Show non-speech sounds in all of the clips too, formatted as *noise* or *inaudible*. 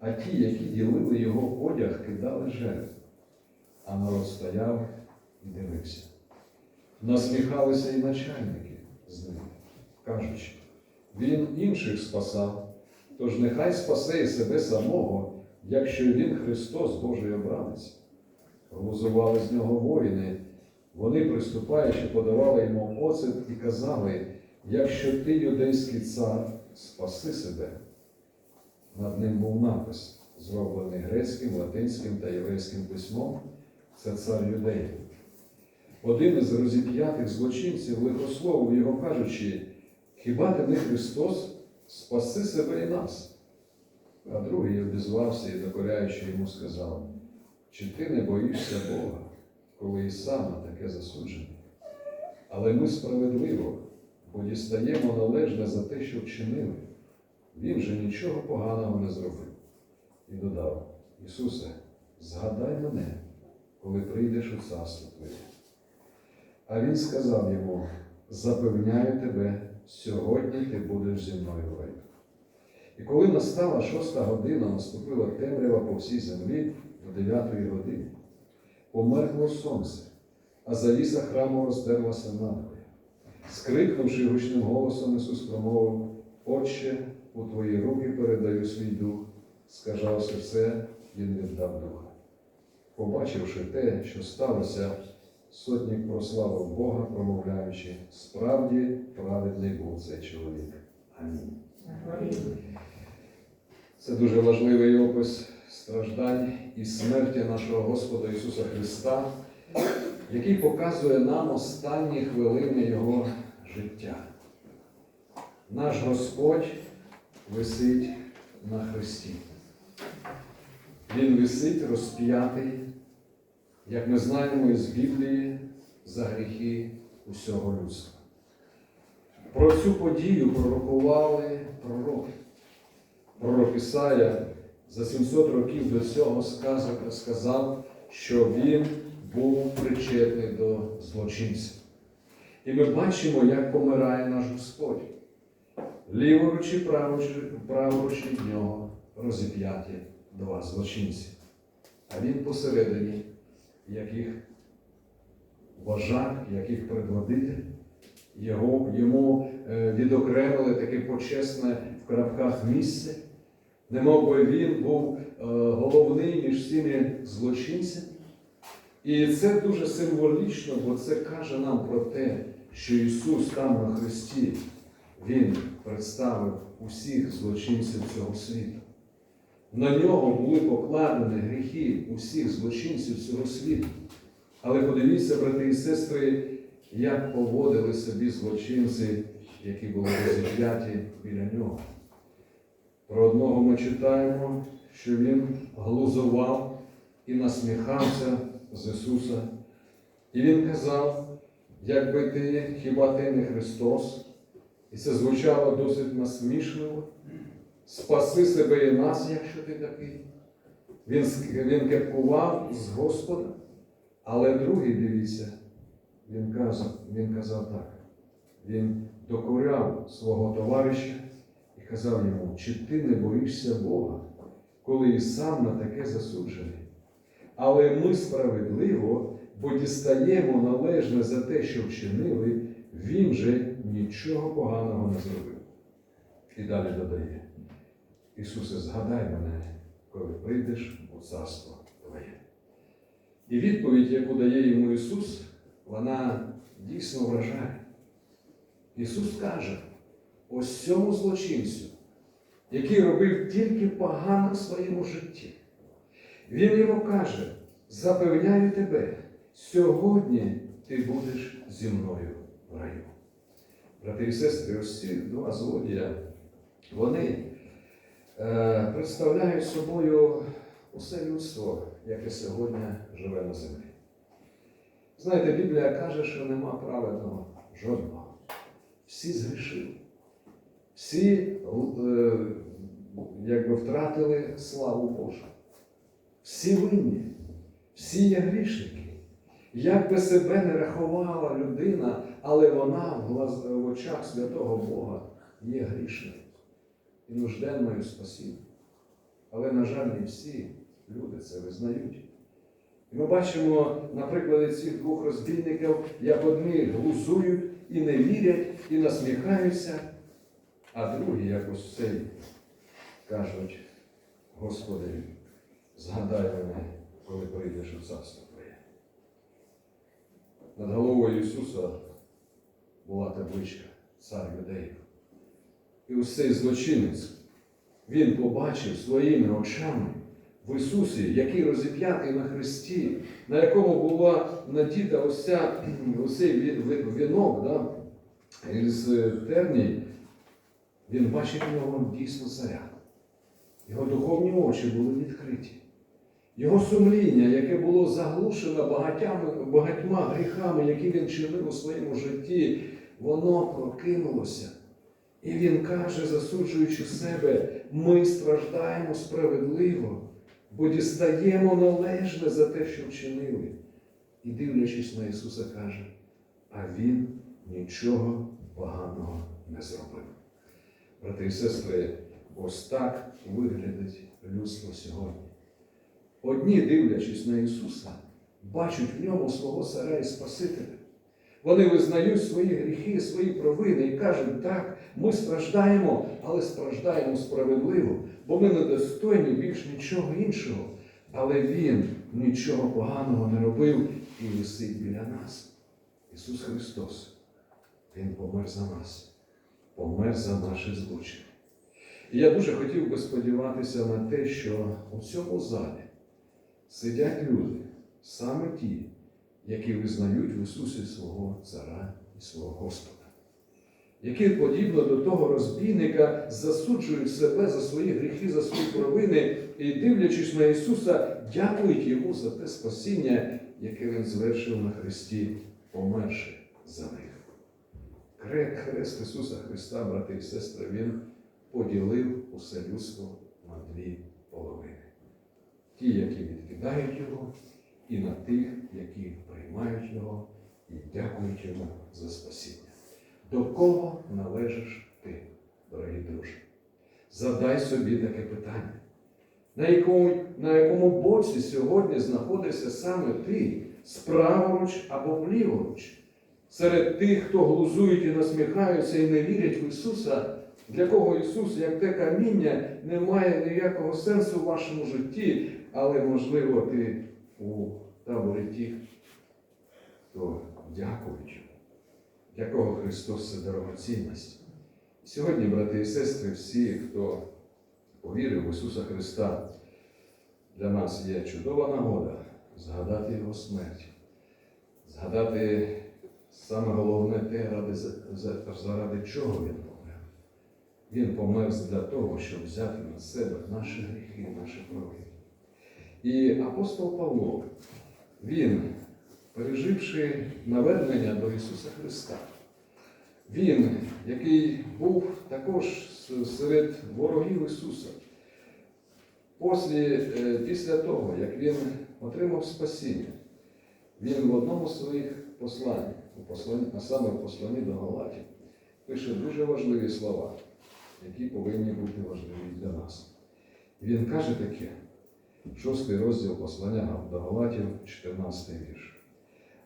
а ті, які ділили його одяг, кидали жертв. А народ стояв і дивився. Насміхалися і начальники з ним, кажучи, він інших спасав, тож нехай спасе і себе самого, якщо він Христос Божий обранець. Глузували з нього воїни, вони, приступаючи, подавали йому оцет і казали, якщо ти юдейський цар, спаси себе. Над ним був напис, зроблений грецьким, латинським та єврейським письмом, це цар юдеїв. Один із розіп'ятих злочинців лихословив його, кажучи, хіба ти не Христос, спаси себе і нас? А другий обізвався і, докоряючи йому, сказав, чи ти не боїшся Бога, коли і сам таке засуджений? Але ми справедливо, бо дістаємо належне за те, що вчинили. Він же нічого поганого не зробив. І додав: Ісусе, згадай мене, коли прийдеш у царство Твоє. А він сказав йому: Запевняю тебе, сьогодні ти будеш зі мною в. І коли настала шоста година, наступила темрява по всій землі до дев'ятої години. Померкло сонце, а завіса храму роздерлася надвоє. Скрикнувши гучним голосом, Ісус промовив, Отче, у Твої руки передаю свій дух, сказавши все, Він віддав духа. Побачивши те, що сталося, сотник прославив Бога, промовляючи, справді праведний був цей чоловік. Амінь. Це дуже важливий опис страждань і смерті нашого Господа Ісуса Христа, який показує нам останні хвилини Його життя. Наш Господь висить на Христі. Він висить розп'ятий, як ми знаємо із Біблії, за гріхи усього людства. Про цю подію пророкували пророки. Пророк Ісая за 700 років до цього сказав, що він був причетний до злочинців. І ми бачимо, як помирає наш. Ліворуч і праворуч, від нього розіп'яті два злочинці. А він посередині, як їх вожак, як предводитель, його, йому е, відокремили таке почесне в крапках місце, немов він був е, головний між всіми злочинцями. І це дуже символічно, бо це каже нам про те, що Ісус там на Христі, Він представив усіх злочинців цього світу. На нього були покладені гріхи усіх злочинців цього світу. Але подивіться, брати і сестри, як поводили собі злочинці, які були розіп'яті біля нього. Про одного ми читаємо, що він глузував і насміхався з Ісуса. І Він казав, якби ти, хіба ти не Христос, і це звучало досить насмішливо. Спаси себе і нас, якщо ти такий. Він, він кепкував з Господа, але другий, дивіться, він казав, він казав так. Він докоряв свого товариша і казав йому, чи ти не боїшся Бога, коли і сам на таке засуджений. Але ми справедливо, бо дістаємо належне за те, що вчинили, він же нічого поганого не зробив. І далі додає. Ісусе, згадай мене, коли прийдеш у царство Твоє. І відповідь, яку дає йому Ісус, вона дійсно вражає. Ісус каже, ось цьому злочинцю, який робив тільки погано в своєму житті. Він йому каже, запевняю тебе, сьогодні ти будеш зі мною в раю. Брати і сестри, ось два злодія, вони е, представляють собою усе людство, яке сьогодні живе на землі. Знаєте, Біблія каже, що нема праведного жодного. Всі згрішили. Всі е, якби втратили славу Божу. Всі винні, всі є грішники. Як би себе не рахувала людина, але вона в, очах святого Бога є грішною і нужденною спасіння. Але, на жаль, не всі люди це визнають. І ми бачимо на прикладі цих двох розбійників, як одні глузують і не вірять, і насміхаються, а другі, як ось цей, кажуть, Господи, згадай мене, коли прийдеш у царство. Над головою Ісуса була табличка цар юдеїв. І ось цей злочинець, він побачив своїми очами в Ісусі, який розіп'ятий на Христі, на якому була надіта ось ця, ось цей ві- ві- вінок да, із терній, він бачив в нього дійсно царя. Його духовні очі були відкриті. Його сумління, яке було заглушено багатями, багатьма гріхами, які він чинив у своєму житті, воно прокинулося. І він каже, засуджуючи себе, ми страждаємо справедливо, бо дістаємо належне за те, що вчинили. І дивлячись на Ісуса, каже, а Він нічого поганого не зробив. Брати і сестри, ось так виглядить людство сьогодні. Одні, дивлячись на Ісуса, бачать в ньому свого царя і Спасителя. Вони визнають свої гріхи, свої провини і кажуть, так, ми страждаємо, але страждаємо справедливо, бо ми не достойні більш нічого іншого. Але Він нічого поганого не робив і висить біля нас. Ісус Христос, Він помер за нас, помер за наші злочини. І я дуже хотів би сподіватися на те, що у цьому залі сидять люди, саме ті, які визнають в Ісусі свого Цара і свого Господа, які, подібно до того розбійника, засуджують себе за свої гріхи, за свої провини і, дивлячись на Ісуса, дякують Йому за те спасіння, яке Він звершив на Христі, померши за них. Хрест Ісуса Христа, брати і сестри, Він поділив усе людство на дві половини. Ті, які відкидають Його, і на тих, які приймають Його і дякують Йому за спасіння. До кого належиш ти, дорогі друзі? Задай собі таке питання. На якому, на якому боці сьогодні знаходишся саме ти, справоруч або вліворуч? Серед тих, хто глузують і насміхаються і не вірять в Ісуса, для кого Ісус, як те каміння, не має ніякого сенсу в вашому житті, але, можливо, ти у таборі тих, хто йому, для кого Христос це дорогоцінність. Сьогодні, брати і сестри, всі, хто повірив в Ісуса Христа, для нас є чудова нагода згадати Його смерть, згадати саме головне те, ради, заради чого Він помер. Він помер для того, щоб взяти на себе наші гріхи, наші провини. І апостол Павло, він, переживши навернення до Ісуса Христа, він, який був також серед ворогів Ісуса, Послі, е, після того, як він отримав спасіння, він в одному з своїх послань, а саме в посланні до Галатів, пише дуже важливі слова, які повинні бути важливі для нас. Він каже таке, шостий розділ послання до Галатів, 14 вірш.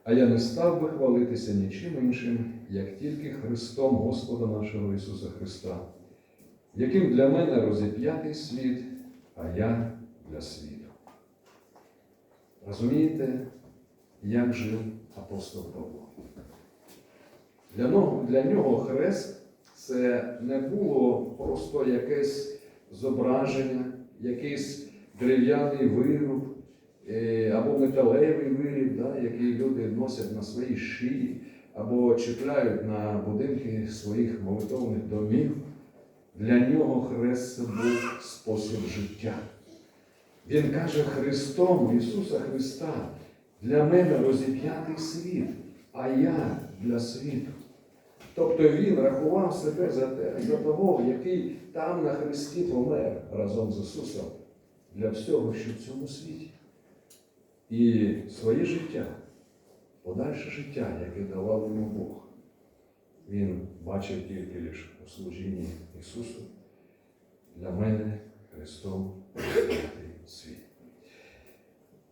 А я не став би хвалитися нічим іншим, як тільки Христом Господа нашого Ісуса Христа, яким для мене розіп'ятий світ, а я для світу. Розумієте, як жив апостол Павло? Для нього, для нього хрест це не було просто якесь зображення, якийсь дерев'яний вируб е, або металевий виріб, да, який люди носять на своїй шиї, або чіпляють на будинки своїх молитовних домів. Для нього хрест був спосіб життя. Він каже Христом, Ісуса Христа, для мене розіп'ятий світ, а я для світу. Тобто він рахував себе за, те, за того, який там на Христі помер разом з Ісусом для всього, що в цьому світі. І своє життя, подальше життя, яке давав йому Бог, він бачив тільки лише у служінні Ісусу для мене Христом світ.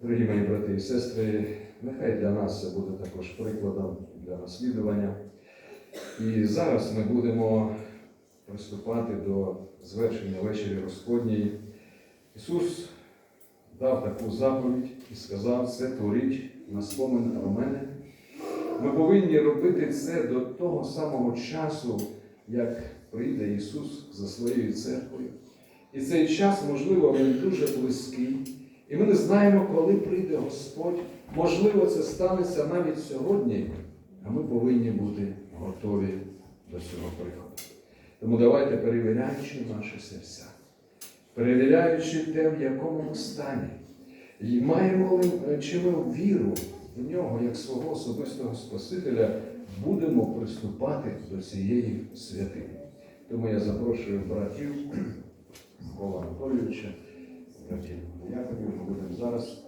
Дорогі мої брати і сестри, нехай для нас це буде також прикладом для наслідування. І зараз ми будемо приступати до звершення вечері Господньої. Ісус дав таку заповідь і сказав, це творіть на спомин про мене. Ми повинні робити це до того самого часу, як прийде Ісус за своєю церквою. І цей час, можливо, він дуже близький. І ми не знаємо, коли прийде Господь. Можливо, це станеться навіть сьогодні, а ми повинні бути готові до цього приходу. Тому давайте, перевіряючи наші серця, перевіряючи те, в якому стані, і маємо ли чи ми віру в нього як свого особистого Спасителя, будемо приступати до цієї святині. Тому я запрошую братів *clears throat* Микола Анатолійовича, братів Яковів, ми будемо зараз